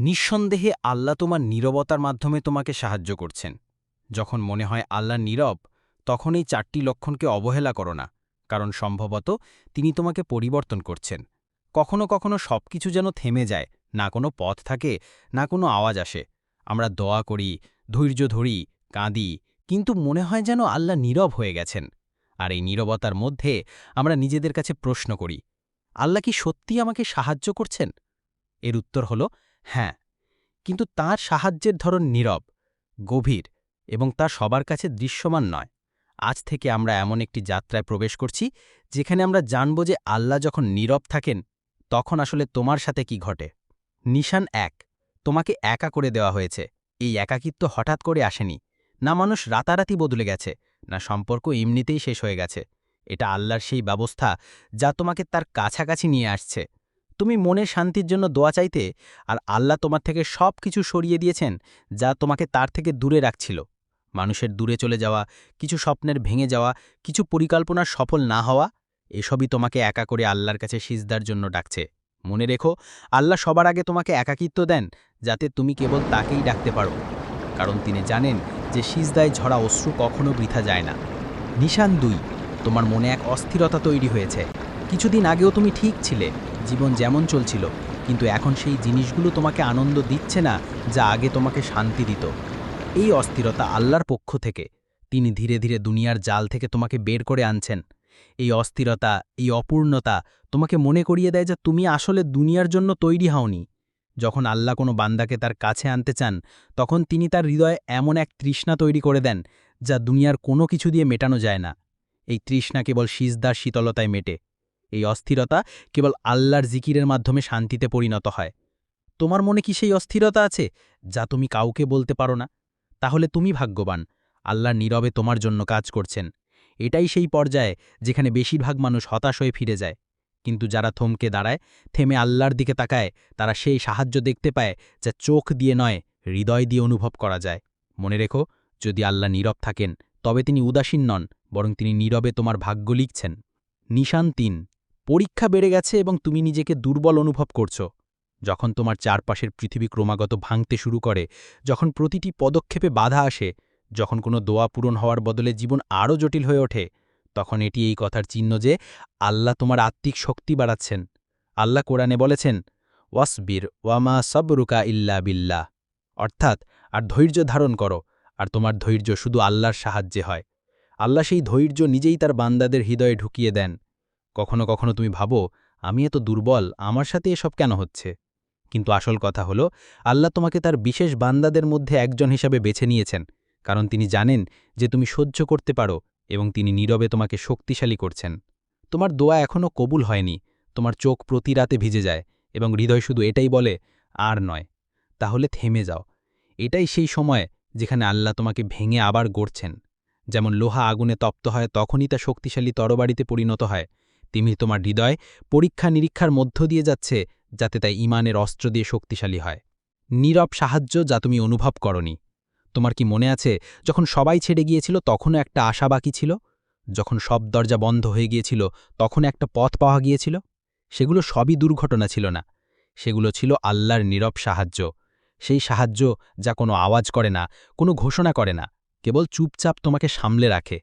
নিঃসন্দেহে আল্লাহ তোমার নীরবতার মাধ্যমে তোমাকে সাহায্য করছেন। যখন মনে হয় আল্লাহ নীরব, তখন এই চারটি লক্ষণকে অবহেলা করো না, কারণ সম্ভবত তিনি তোমাকে পরিবর্তন করছেন। কখনো কখনো সব কিছু যেন থেমে যায়, না কোনো পথ থাকে, না কোনো আওয়াজ আসে। আমরা দোয়া করি, ধৈর্য ধরি, কাঁদি, কিন্তু মনে হয় যেন আল্লাহ নীরব হয়ে গেছেন। আর এই নীরবতার মধ্যে আমরা নিজেদের কাছে প্রশ্ন করি, আল্লাহ কি সত্যি আমাকে সাহায্য করছেন? এর উত্তর হল হ্যাঁ কিন্তু তার সাহায্যের ধরন নীরব, গভীর এবং তা সবার কাছে দৃশ্যমান নয়। আজ থেকে আমরা এমন একটি যাত্রায় প্রবেশ করছি, যেখানে আমরা জানব যে আল্লাহ যখন নীরব থাকেন, তখন আসলে তোমার সাথে কি ঘটে। নিশান এক, তোমাকে একা করে দেওয়া হয়েছে। এই একাকিত্ব হঠাৎ করে আসেনি। না মানুষ রাতারাতি বদলে গেছে, না সম্পর্ক এমনিতেই শেষ হয়ে গেছে। এটা আল্লাহর সেই ব্যবস্থা যা তোমাকে তার কাছাকাছি নিয়ে আসছে। তুমি মনে শান্তির জন্য দোয়া চাইতে আর আল্লাহ তোমার থেকে সব কিছু সরিয়ে দিয়েছেন, যা তোমাকে তার থেকে দূরে রাখছিল। মানুষের দূরে চলে যাওয়া, কিছু স্বপ্নের ভেঙে যাওয়া, কিছু পরিকল্পনার সফল না হওয়া, এসবই তোমাকে একা করে আল্লাহর কাছে সিজদার জন্য ডাকছে। মনে রেখো, আল্লাহ সবার আগে তোমাকে একাকিত্ব দেন, যাতে তুমি কেবল তাকেই ডাকতে পারো। কারণ তিনি জানেন যে সিজদায় ঝরা অশ্রু কখনো বৃথা যায় না। নিশান দুই, তোমার মনে এক অস্থিরতা তৈরি হয়েছে। কিছুদিন আগেও তুমি ঠিক ছিলে। জীবন যেমন চলছিল, কিন্তু এখন সেই জিনিসগুলো তোমাকে আনন্দ দিচ্ছে না যা আগে তোমাকে শান্তি দিত। এই অস্থিরতা আল্লাহর পক্ষ থেকে, তিনি ধীরে ধীরে দুনিয়ার জাল থেকে তোমাকে বের করে আনছেন। এই অস্থিরতা, এই অপূর্ণতা তোমাকে মনে করিয়ে দেয় যে তুমি আসলে দুনিয়ার জন্য তৈরি হওনি। যখন আল্লাহ কোনো বান্দাকে তার কাছে আনতে চান, তখন তিনি তার হৃদয়ে এমন এক তৃষ্ণা তৈরি করে দেন যা দুনিয়ার কোনো কিছু দিয়ে মেটানো যায় না। এই তৃষ্ণা কেবল সিজদার শীতলতায় মেটে। এই অস্থিরতা কেবল আল্লাহর জিকিরের মাধ্যমে শান্তিতে পরিণত হয়। তোমার মনে কি সেই অস্থিরতা আছে, যা তুমি কাউকে বলতে পারো না? তাহলে তুমি ভাগ্যবান আল্লাহর নীরবে তোমার জন্য কাজ করছেন। এটাই সেই পর্যায়ে যেখানে বেশিরভাগ মানুষ হতাশ হয়ে ফিরে যায়। কিন্তু যারা থমকে দাঁড়ায়, থেমে আল্লাহর দিকে তাকায়, তারা সেই সাহায্য দেখতে পায়, যা চোখ দিয়ে নয়, হৃদয় দিয়ে অনুভব করা যায়। মনে রেখো, যদি আল্লাহ নীরব থাকেন, তবে তিনি উদাসীন নন, বরং তিনি নীরবে তোমার ভাগ্য লিখছেন। নিশান তিন। পরীক্ষা বেড়ে গেছে এবং তুমি নিজেকে দুর্বল অনুভব করছ। যখন তোমার চারপাশের পৃথিবী ক্রমাগত ভাঙতে শুরু করে, যখন প্রতিটি পদক্ষেপে বাধা আসে, যখন কোনো দোয়া পূরণ হওয়ার বদলে জীবন আরও জটিল হয়ে ওঠে, তখন এটি এই কথার চিহ্ন যে আল্লাহ তোমার আত্মিক শক্তি বাড়াচ্ছেন। আল্লাহ কোরআনে বলেছেন, ওয়াসবির ওয়ামা সবরুকা ইল্লা বিল্লাহ। অর্থাৎ, আর ধৈর্য ধারণ করো, আর তোমার ধৈর্য শুধু আল্লাহর সাহায্যে হয়। আল্লাহ সেই ধৈর্য নিজেই তার বান্দাদের হৃদয়ে ঢুকিয়ে দেন। কখনো কখনো তুমি ভাবো, আমি এত দুর্বল, আমার সাথে এসব কেন হচ্ছে? কিন্তু আসল কথা হলো, আল্লাহ তোমাকে তার বিশেষ বান্দাদের মধ্যে একজন হিসাবে বেছে নিয়েছেন, কারণ তিনি জানেন যে তুমি সহ্য করতে পারো এবং তিনি নীরবে তোমাকে শক্তিশালী করছেন। তোমার দোয়া এখনও কবুল হয়নি, তোমার চোখ প্রতি রাতে ভিজে যায় এবং হৃদয় শুধু এটাই বলে, আর নয়, তাহলে থেমে যাও। এটাই সেই সময় যেখানে আল্লাহ তোমাকে ভেঙে আবার গড়ছেন। যেমন লোহা আগুনে তপ্ত হয়, তখনই তা শক্তিশালী তরবারিতে পরিণত হয় তিমি তোমার হৃদয় পরীক্ষা নিরীক্ষার মধ্য দিয়ে যাচ্ছে, যাতে তাই ইমানের অস্ত্র দিয়ে শক্তিশালী হয়। নীরব সাহায্য যা তুমি অনুভব করনি। তোমার কি মনে আছে, যখন সবাই ছেড়ে গিয়েছিল তখনও একটা আশা বাকি ছিল? যখন সব দরজা বন্ধ হয়ে গিয়েছিল তখন একটা পথ পাওয়া গিয়েছিল? সেগুলো সবই দুর্ঘটনা ছিল না। সেগুলো ছিল আল্লাহর নীরব সাহায্য। সেই সাহায্য যা কোনো আওয়াজ করে না, কোনো ঘোষণা করে না, কেবল চুপচাপ তোমাকে সামলে রাখে।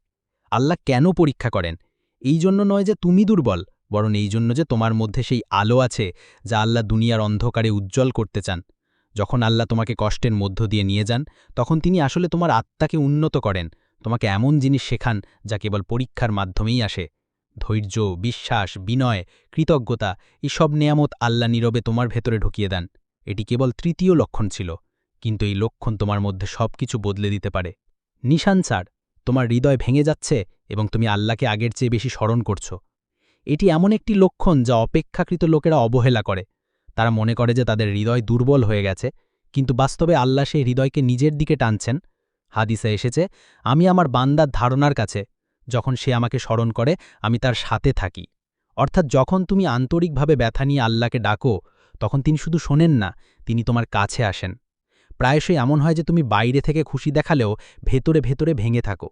আল্লাহ কেন পরীক্ষা করেন? এই জন্য নয় যে তুমি দুর্বল, বরং এই জন্য যে তোমার মধ্যে সেই আলো আছে যা আল্লাহ দুনিয়ার অন্ধকারে উজ্জ্বল করতে চান। যখন আল্লাহ তোমাকে কষ্টের মধ্য দিয়ে নিয়ে যান, তখন তিনি আসলে তোমার আত্মাকে উন্নত করেন। তোমাকে এমন জিনিস শেখান যা কেবল পরীক্ষার মাধ্যমেই আসে। ধৈর্য, বিশ্বাস, বিনয়, কৃতজ্ঞতা, এসব নেয়ামত আল্লাহ নীরবে তোমার ভেতরে ঢুকিয়ে দেন। এটি কেবল তৃতীয় লক্ষণ ছিল, কিন্তু এই লক্ষণ তোমার মধ্যে সব কিছু বদলে দিতে পারে। নিশান স্যার তোমার হৃদয় ভেঙে যাচ্ছে এবং তুমি আল্লাহকে আগের চেয়ে বেশি স্মরণ করছ। এটি এমন একটি লক্ষণ যা অপেক্ষাকৃত লোকেরা অবহেলা করে। তারা মনে করে যে তাদের হৃদয় দুর্বল হয়ে গেছে, কিন্তু বাস্তবে আল্লাহ সেই হৃদয়কে নিজের দিকে টানছেন। হাদিসে এসেছে, আমি আমার বান্দার ধারণার কাছে, যখন সে আমাকে স্মরণ করে, আমি তার সাথে থাকি। অর্থাৎ যখন তুমি আন্তরিকভাবে ব্যথা নিয়ে আল্লাহকে ডাকো, তখন তিনি শুধু শোনেন না, তিনি তোমার কাছে আসেন। প্রায়শই এমন হয় যে তুমি বাইরে থেকে খুশি দেখালেও ভেতরে ভেতরে ভেঙে থাকো।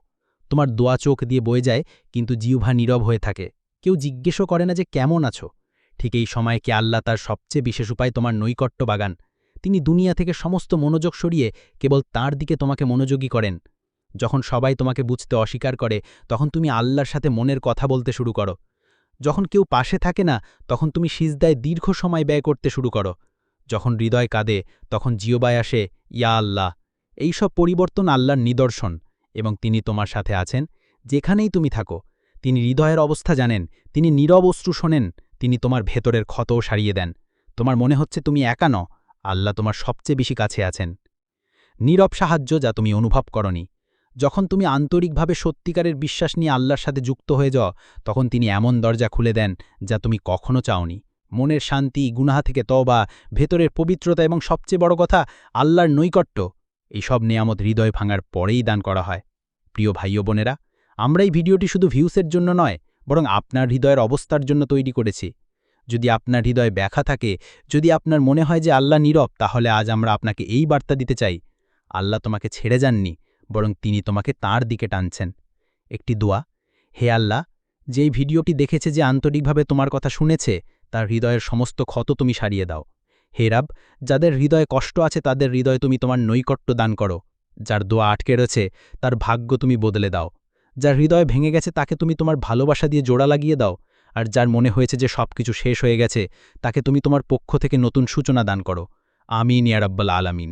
তোমার দোয়া চোখ দিয়ে বয়ে যায়, কিন্তু জিউভা নীরব হয়ে থাকে। কেউ জিজ্ঞেসও করে না যে কেমন আছো। ঠিক এই সময় কি আল্লাহ তার সবচেয়ে বিশেষ উপায় তোমার নৈকট্য বাগান? তিনি দুনিয়া থেকে সমস্ত মনোযোগ সরিয়ে কেবল তার দিকে তোমাকে মনোযোগী করেন। যখন সবাই তোমাকে বুঝতে অস্বীকার করে, তখন তুমি আল্লাহর সাথে মনের কথা বলতে শুরু করো। যখন কেউ পাশে থাকে না, তখন তুমি সিজদায় দীর্ঘ সময় ব্যয় করতে শুরু করো। যখন হৃদয় কাঁদে, তখন জিওবায় আসে, ইয়া আল্লাহ, এই সব পরিবর্তন আল্লাহর নিদর্শন এবং তিনি তোমার সাথে আছেন, যেখানেই তুমি থাকো। তিনি হৃদয়ের অবস্থা জানেন, তিনি নীরব অশ্রু শোনেন, তিনি তোমার ভেতরের ক্ষতও সারিয়ে দেন। তোমার মনে হচ্ছে তুমি একা ন আল্লাহ তোমার সবচেয়ে বেশি কাছে আছেন। নীরব সাহায্য যা তুমি অনুভব করনি। যখন তুমি আন্তরিকভাবে সত্যিকারের বিশ্বাস নিয়ে আল্লাহর সাথে যুক্ত হয়ে যাও, তখন তিনি এমন দরজা খুলে দেন যা তুমি কখনো চাওনি। মনের শান্তি, গুনাহা থেকে তবা ভেতরের পবিত্রতা এবং সবচেয়ে বড় কথা, আল্লাহর নৈকট্য। এইসব নেয়ামত হৃদয় ভাঙার পরেই দান করা হয়। প্রিয় ভাই ও বোনেরা, আমরা এই ভিডিওটি শুধু ভিউসের জন্য নয়, বরং আপনার হৃদয়ের অবস্থার জন্য তৈরি করেছি। যদি আপনার হৃদয় ব্যাখা থাকে, যদি আপনার মনে হয় যে আল্লাহ নীরব, তাহলে আজ আমরা আপনাকে এই বার্তা দিতে চাই, আল্লাহ তোমাকে ছেড়ে যাননি, বরং তিনি তোমাকে তার দিকে টানছেন। একটি দোয়া, হে আল্লাহ যেই ভিডিওটি দেখেছে যে আন্তরিকভাবে তোমার কথা শুনেছে তার হৃদয়ের সমস্ত ক্ষত তুমি সারিয়ে দাও। হে রাব, যাদের হৃদয়ে কষ্ট আছে তাদের হৃদয়ে তুমি তোমার নৈকট্য দান করো। যার দোয়া আটকে রয়েছে, তার ভাগ্য তুমি বদলে দাও। যার হৃদয় ভেঙে গেছে তাকে তুমি তোমার ভালোবাসা দিয়ে জোড়া লাগিয়ে দাও। আর যার মনে হয়েছে যে সব কিছু শেষ হয়ে গেছে, তাকে তুমি তোমার পক্ষ থেকে নতুন সূচনা দান করো। আমিন ইয়ারাব্বাল আলামিন।